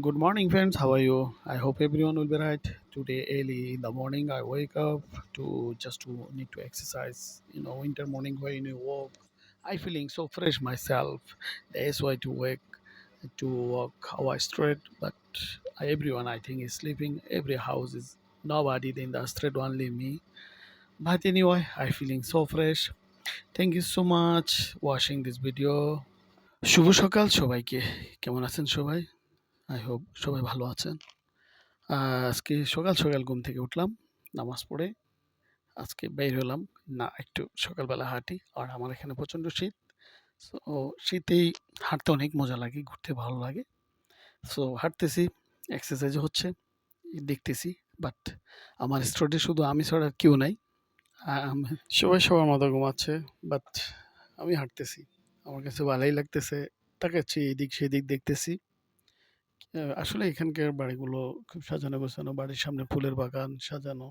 Good morning, friends. How are you? I hope everyone will be right. Today, early in the morning, I wake up to just to need to exercise. You know, winter morning when you walk, I feeling so fresh myself. That's why to wake to walk our street, but everyone I think is sleeping. Every house is nobody in the street, only me. But anyway, I feeling so fresh. Thank you so much watching this video. শুভ সকাল সবাইকে কেমন আছেন সবাই I hope সবাই ভালো আছেন। আজকে সকাল সকাল ঘুম থেকে উঠলাম, নামাজ পড়ে আজকে বের হলাম। না, একটু সকালবেলা হাঁটি, আর আমার এখানে প্রচণ্ড শীত। সো শীতেই হাঁটতে অনেক মজা লাগে, ঘুরতে ভালো লাগে। সো হাঁটতেছি এক্সারসাইজ হচ্ছে, দেখতেছি বাট আমার স্টোরে শুধু আমি ছাড়া কেউ নাই। সবাই সবার মতো ঘুমাচ্ছে বাট আমি হাঁটতেছি। আমার কাছে ভালোই লাগতেছে, তাকাচ্ছি, এদিক সেদিক দেখতেছি। আসলে এখানকার বাড়িগুলো খুব সাজানো গোছানো, বাড়ির সামনে ফুলের বাগান সাজানো,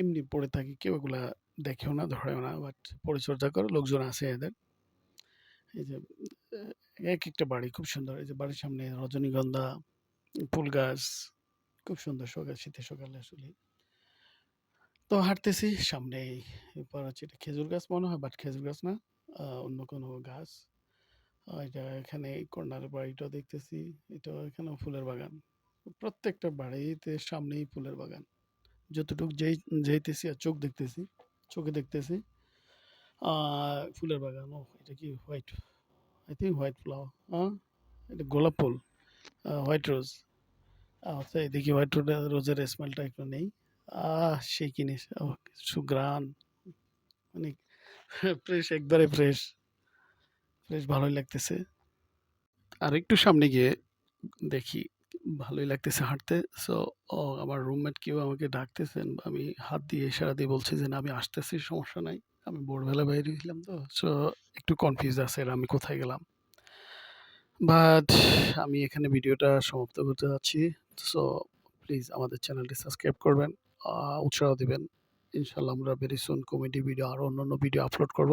এমনি পড়ে থাকে, কেউ এগুলা দেখেও না, ধরেও না বাট পরিচর্যা করে লোকজন আছে এদের। এই যে এক একটা বাড়ি খুব সুন্দর, এই যে বাড়ির সামনে রজনীগন্ধা, ফুল গাছ, খুব সুন্দর সকাল, শীতের সকালে আসলে তো হাঁটতেছি সামনে হচ্ছে এটা খেজুর গাছ মনে হয় বাট খেজুর গাছ না অন্য কোনো গাছ। এটা এখানে কর্নারের বাড়িটা দেখতেছি। এটা এখানে ফুলের বাগান। প্রত্যেকটা বাড়িতে সামনেই ফুলের বাগান। যতটুকু যেই যেতেছি আর চোখ দেখতেছি, চোখে দেখতেছি ফুলের বাগান। ও এটা কি white? I think white flower হ্যাঁ এটা গোলাপ ফুল হোয়াইট রোজ। আচ্ছা দেখি হোয়াইট রোজের স্মেলটা একটু নেই। আহ সেই কিনিস সুগ্রান মানে ফ্রেশ একবারে ফ্রেশ ফ্রেশ ভালোই লাগতেছে। আর একটু সামনে গিয়ে দেখি, ভালোই লাগতেছে হাঁটতে। সো ও আমার রুমমেট কেউ আমাকে ডাকতেছেন আমি হাত দিয়ে ইশারা দিয়ে বলছি যে, না, আমি আসতেছি, সমস্যা নাই। আমি ভোরবেলা বাইরে হইলাম তো। সো একটু কনফিউজ আছে আর আমি কোথায় গেলাম? বাট আমি এখানে ভিডিওটা সমাপ্ত করতে যাচ্ছি। সো প্লিজ আমাদের চ্যানেলটি সাবস্ক্রাইব করবেন উৎসাহ দিবেন। ইনশাল্লাহ আমরা ভেরি সুন কমেডি ভিডিও আরও অন্য অন্য ভিডিও আপলোড করব।